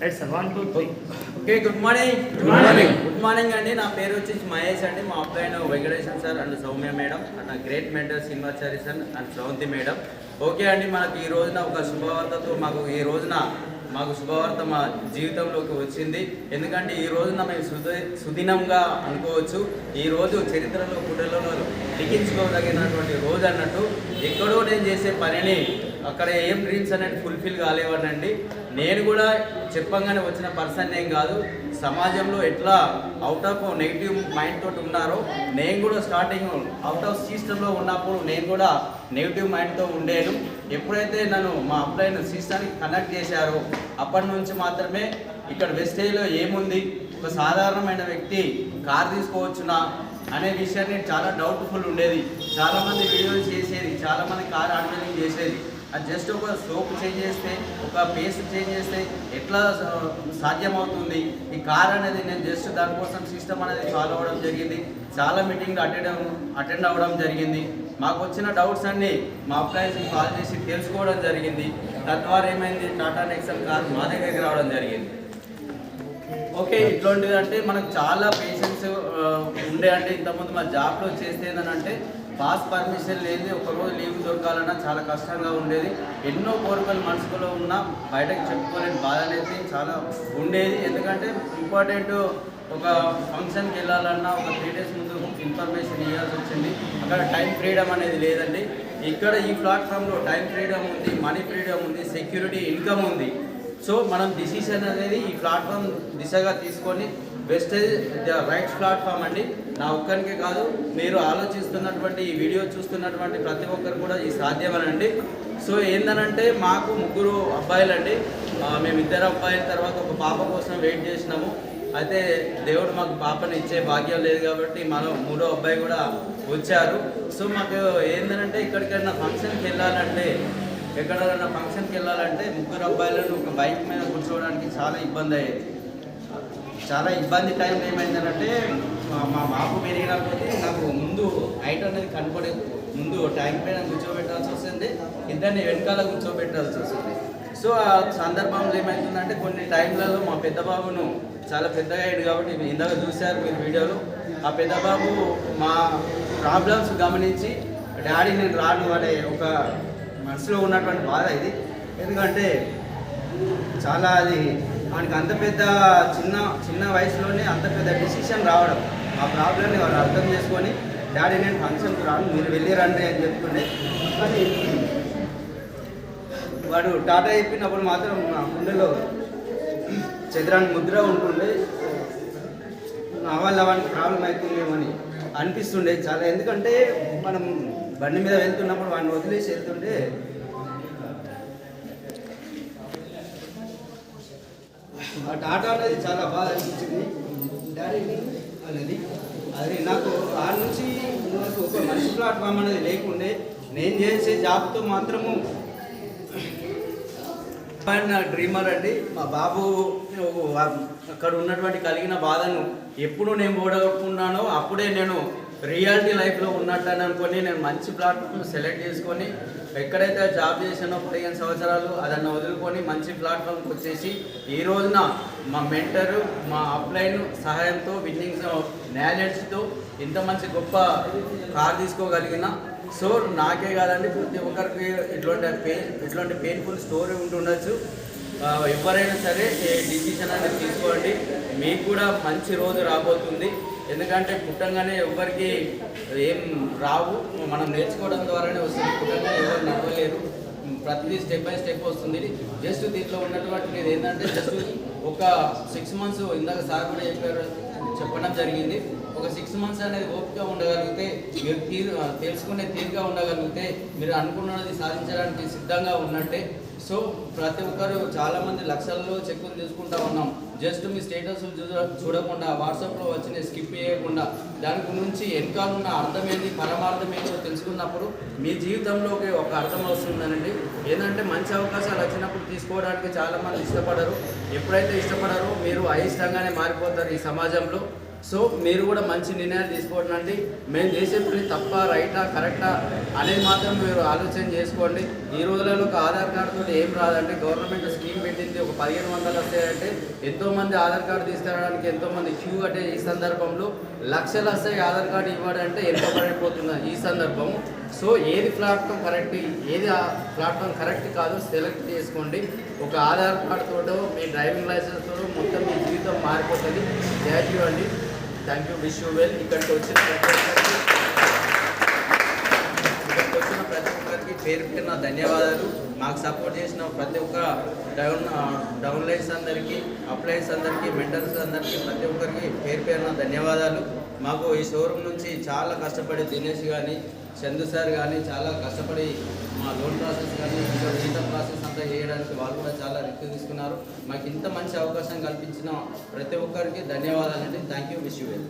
Right sir one two three okay good morning Good morning. Good morning అండి. నా పేరు వచ్చేసి మహేష్ అండి. మా అబ్బాయిన Venkateswara sir and Soumya madam and నా great mentor Srinivachari sir and Sravanthi madam. Okay అండి. మనకి ఈ రోజున ఒక శుభవార్తతో మాకు ఈ రోజున మాకు శుభవార్త మా జీవితంలోకి వచ్చింది. ఎందుకంటే ఈ రోజున మేము సుద సుదినంగా అనుకోవచ్చు. ఈ రోజు చరిత్రలో పుటలలో లిఖించుకోదగినటువంటి రోజు అన్నట్టు ఎక్కడో నేను చేసే పనిని అక్కడ ఏం డ్రీమ్స్ అనేది ఫుల్ఫిల్ కాలేవనండి. నేను కూడా చెప్పంగానే వచ్చిన పర్సన్ ఏం కాదు. సమాజంలో ఎట్లా అవుట్ ఆఫ్ నెగిటివ్ మైండ్ తోటి ఉన్నారో నేను కూడా స్టార్టింగ్ అవుట్ ఆఫ్ సిస్టంలో ఉన్నప్పుడు నేను కూడా నెగిటివ్ మైండ్తో ఉండేను. ఎప్పుడైతే నన్ను మా అబ్బాయిని సిస్టానికి కనెక్ట్ చేశారో అప్పటి నుంచి మాత్రమే ఇక్కడ వెస్టేజ్లో ఏముంది? ఒక సాధారణమైన వ్యక్తి కార్ తీసుకోవచ్చునా? అనే విషయాన్ని చాలా డౌట్ఫుల్ ఉండేది. చాలామంది వీడియోలు చేసేది చాలామంది కార్ ఆర్డరింగ్ చేసేది. అది జస్ట్ ఒక సోప్ చేంజ్ చేస్తే ఒక పేస్ట్ చేంజ్ చేస్తే ఎట్లా సాధ్యమవుతుంది? ఈ కార్ అనేది నేను జస్ట్ దానికోసం సిస్టమ్ అనేది ఫాలో అవ్వడం జరిగింది. చాలా మీటింగ్లు అటెండ్ అటెండ్ అవ్వడం జరిగింది. మాకు వచ్చిన డౌట్స్ అన్ని మా అప్లయన్స్కి కాల్ చేసి తెలుసుకోవడం జరిగింది. తద్వారా ఏమైంది? టాటా నెక్సల్ కార్ మా దగ్గరికి రావడం జరిగింది. ఓకే ఇట్లాంటిది అంటే మనకు చాలా పేషెంట్స్ ఉండే అంటే ఇంతకుముందు మా జాబ్లో చేస్తే అంటే పాస్ పర్మిషన్ లేని ఒకరోజు లీవ్ దొరకాలన్నా చాలా కష్టంగా ఉండేది. ఎన్నో కోరికలు మనసులో ఉన్నా బయటకు చెప్పుకోలేని బాధ అనేది చాలా ఉండేది. ఎందుకంటే ఇంపార్టెంట్ ఒక ఫంక్షన్కి వెళ్ళాలన్నా ఒక త్రీ డేస్ ముందు ఇన్ఫర్మేషన్ ఇవ్వాల్సి వచ్చింది. అక్కడ టైం ఫ్రీడమ్ అనేది లేదండి. ఇక్కడ ఈ ప్లాట్ఫామ్లో టైం ఫ్రీడమ్ ఉంది మనీ ఫ్రీడమ్ ఉంది సెక్యూరిటీ ఇన్కమ్ ఉంది. సో మనం డిసిషన్ అనేది ఈ ప్లాట్ఫామ్ దిశగా తీసుకొని వెస్టేజ్ ద రైట్ ప్లాట్ఫామ్ అండి. నా ఒక్కరికే కాదు మీరు ఆలోచిస్తున్నటువంటి ఈ వీడియో చూస్తున్నటువంటి ప్రతి ఒక్కరు కూడా ఈ సాధ్యమనండి. సో ఏందనంటే మాకు ముగ్గురు అబ్బాయిలండి. మేము ఇద్దరు అబ్బాయిల తర్వాత ఒక పాప కోసం వెయిట్ చేసినాము. అయితే దేవుడు మాకు పాపని ఇచ్చే భాగ్యం లేదు కాబట్టి మనం మూడో అబ్బాయి కూడా వచ్చారు. సో మాకు ఏంటంటే ఇక్కడికైనా ఫంక్షన్కి వెళ్ళాలంటే ఎక్కడైనా ఫంక్షన్కి వెళ్ళాలంటే ముగ్గురు అబ్బాయిలను ఒక బైక్ మీద కూర్చోవడానికి చాలా ఇబ్బంది అయ్యేది. చాలా ఇబ్బంది టైం ఏమైందంటే మా- బాబు పెరిగిన నాకు ముందు హైట్ అనేది కనపడేది. ముందు ట్యాంక్ పైన కూర్చోబెట్టాల్సి వస్తుంది. ఇద్దరిని వెనకాల కూర్చోబెట్టాల్సి వస్తుంది. సో ఆ సందర్భంలో ఏమవుతుందంటే కొన్ని టైంలలో మా పెద్ద బాబును చాలా పెద్దగా అయ్యాడు కాబట్టి మీరు ఇందాక చూశారు మీరు వీడియోలో. ఆ పెద్ద బాబు మా ప్రాబ్లమ్స్ గమనించి డాడీ నేను రాను అనే ఒక మనసులో ఉన్నటువంటి బాధ ఇది. ఎందుకంటే చాలా అది మనకి అంత పెద్ద చిన్న చిన్న వయసులోనే అంత పెద్ద డిసిషన్ రావడం. ఆ ప్రాబ్లమ్ని వాళ్ళు అర్థం చేసుకొని డాడీ నేను ఫంక్షన్కి రాను మీరు వెళ్ళి రండి అని చెప్తుండే. కానీ వాడు టాటా చెప్పినప్పుడు మాత్రం నా గుండెలో చంద్రాన్ని ముద్ర ఉంటుండే. నా వల్ల వానికి ప్రాబ్లం అవుతుందేమని అనిపిస్తుండే చాలా. ఎందుకంటే మనం బండి మీద వెళ్తున్నప్పుడు వాడిని వదిలేసి వెళ్తుంటే ఆ టాటా అనేది చాలా బాగా అనిపించింది. డాడీ అనేది అది నాకు ఆ నుంచి నాకు ఒక మంచి ప్లాట్ఫామ్ అనేది లేకుండే నేను చేసే జాబ్తో మాత్రము ఆయన నా డ్రీమర్ అండి. మా బాబు అక్కడ ఉన్నటువంటి కలిగిన బాధను ఎప్పుడు నేను ఓడగొట్టుకున్నానో అప్పుడే నేను రియాలిటీ లైఫ్లో ఉన్నట్టు అని అనుకొని నేను మంచి ప్లాట్ఫామ్ సెలెక్ట్ చేసుకొని ఎక్కడైతే జాబ్ చేసానో పదిహేను సంవత్సరాలు అదನ್ನು వదులుకొని మంచి ప్లాట్ఫామ్కి వచ్చేసి ఈ రోజున మా మెంటరు మా అప్లైన్ సహాయంతో విన్నింగ్స్ నాలెడ్జ్తో ఇంత మంచి గొప్ప కార్ తీసుకోగలిగిన. సో నాకే కాదండి ప్రతి ఒక్కరికి ఇటువంటి పెయిన్ ఇటువంటి పెయిన్ఫుల్ స్టోరీ ఉంటుండొచ్చు. ఎవరైనా సరే డిసిషన్ అనేది తీసుకోండి. మీకు కూడా మంచి రోజు రాబోతుంది. ఎందుకంటే పుట్టంగానే ఎవరికి ఏం రావు. మనం నేర్చుకోవడం ద్వారానే వస్తుంది. పుట్టంగానే ఎవరు నడవలేరు. ప్రతిదీ స్టెప్ బై స్టెప్ వస్తుంది. జస్ట్ దీంట్లో ఉన్నటువంటి ఏంటంటే జస్ట్ ఒక సిక్స్ మంత్స్ ఇందాక సార్ కూడా చెప్పారు చెప్పడం జరిగింది. ఒక సిక్స్ మంత్స్ అనేది ఓపిక ఉండగలిగితే మీరు తీరు తెలుసుకునే తీరుగా ఉండగలిగితే మీరు అనుకున్నది సాధించడానికి సిద్ధంగా ఉన్నట్టే. సో ప్రతి ఒక్కరు చాలామంది లక్షల్లో చెక్కులు తీసుకుంటా ఉన్నాం. జస్ట్ మీ స్టేటస్ చూడకుండా వాట్సాప్లో వచ్చిన స్కిప్ చేయకుండా దాని గురించి వెనకాల ఉన్న అర్థం ఏంటి పరమార్థం ఏంటో తెలుసుకున్నప్పుడు మీ జీవితంలోకి ఒక అర్థం వస్తుందనండి. ఏంటంటే మంచి అవకాశాలు వచ్చినప్పుడు తీసుకోవడానికి చాలామంది ఇష్టపడరు. ఎప్పుడైతే ఇష్టపడరో మీరు అయిష్టంగానే మారిపోతారు ఈ సమాజంలో. సో మీరు కూడా మంచి నిర్ణయాలు తీసుకోండి. అండి మేము చేసే పని తప్ప రైటా కరెక్టా అనేది మాత్రం మీరు ఆలోచన చేసుకోండి. ఈ రోజులలో ఒక ఆధార్ కార్డుతో ఏం రాదండి. గవర్నమెంట్ స్కీమ్ పెట్టింది ఒక పదిహేను వందలు వస్తాయంటే ఎంతోమంది ఆధార్ కార్డు తీసుకురావడానికి ఎంతోమంది క్యూ అంటే ఈ సందర్భంలో లక్షలు వస్తాయి ఆధార్ కార్డు ఇవ్వడంటే ఎంత పడిపోతుంది ఈ సందర్భం. సో ఏది ప్లాట్ఫామ్ కరెక్ట్ ఏది ఆ ప్లాట్ఫామ్ కరెక్ట్ కాదో సెలెక్ట్ చేసుకోండి. ఒక ఆధార్ కార్డుతోటో మీ డ్రైవింగ్ లైసెన్స్తో మొత్తం మీ జీవితం మారిపోతుంది. థ్యాంక్ యూ అండి. Thank you wish you well ఇక్కడికి వచ్చిన ప్రతి ఒక్కరికి ఇక్కడికి వచ్చిన ప్రతి ఒక్కరికి పేరు పేరున ధన్యవాదాలు. మాకు సపోర్ట్ చేసిన ప్రతి ఒక్క డౌన్ డౌన్లైన్స్ అందరికీ అప్లైన్స్ అందరికీ మెంటర్స్ అందరికీ ప్రతి ఒక్కరికి పేరు పేరున ధన్యవాదాలు. మాకు ఈ షోరూమ్ నుంచి చాలా కష్టపడి దినేష్ కానీ చందు సార్ కానీ చాలా కష్టపడి మా లోన్ ప్రాసెస్ కానీ ఇంకా మిగతా ప్రాసెస్ అంతా చేయడానికి వాళ్ళు కూడా చాలా రిస్క్ తీసుకున్నారు. మాకు ఇంత మంచి అవకాశం కల్పించిన ప్రతి ఒక్కరికి ధన్యవాదాలండి. Thank you wish you. Well